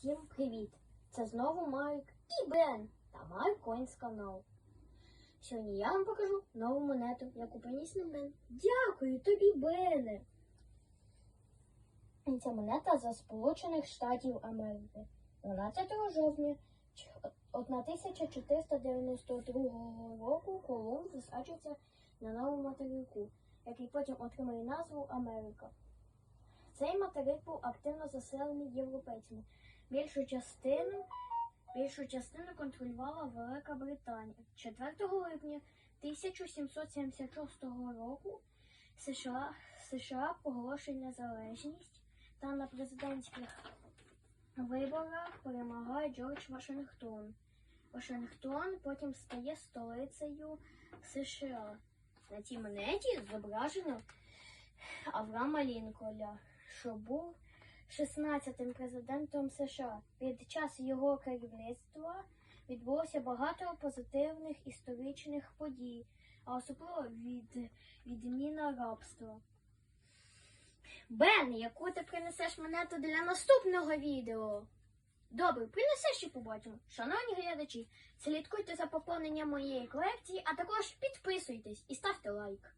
Всім привіт! Це знову Марк і Бен та Марк Коінс канал. Сьогодні я вам покажу нову монету, яку приніс нам Бен. Дякую тобі, Бене! Ця монета за Сполучених Штатів Америки. 12 жовтня 1492 року Колумб висаджується на новому материку, який потім отримає назву Америка. Цей материк був активно заселений європейцями. Більшу частину, більшу частину контролювала Велика Британія. 4 липня 1776 року США, США оголошує незалежність та на президентських виборах перемагає Джордж Вашингтон. Вашингтон потім стає столицею США. На цій монеті зображено Авраама Лінколя, що був 16-тим президентом США. Під час його керівництва відбулося багато позитивних історичних подій, а особливо від відміна рабства. Бен, яку ти принесеш монету для наступного відео? Добре, принесеш і побачимо. Шановні глядачі, слідкуйте за поповненням моєї колекції, а також підписуйтесь і ставте лайк.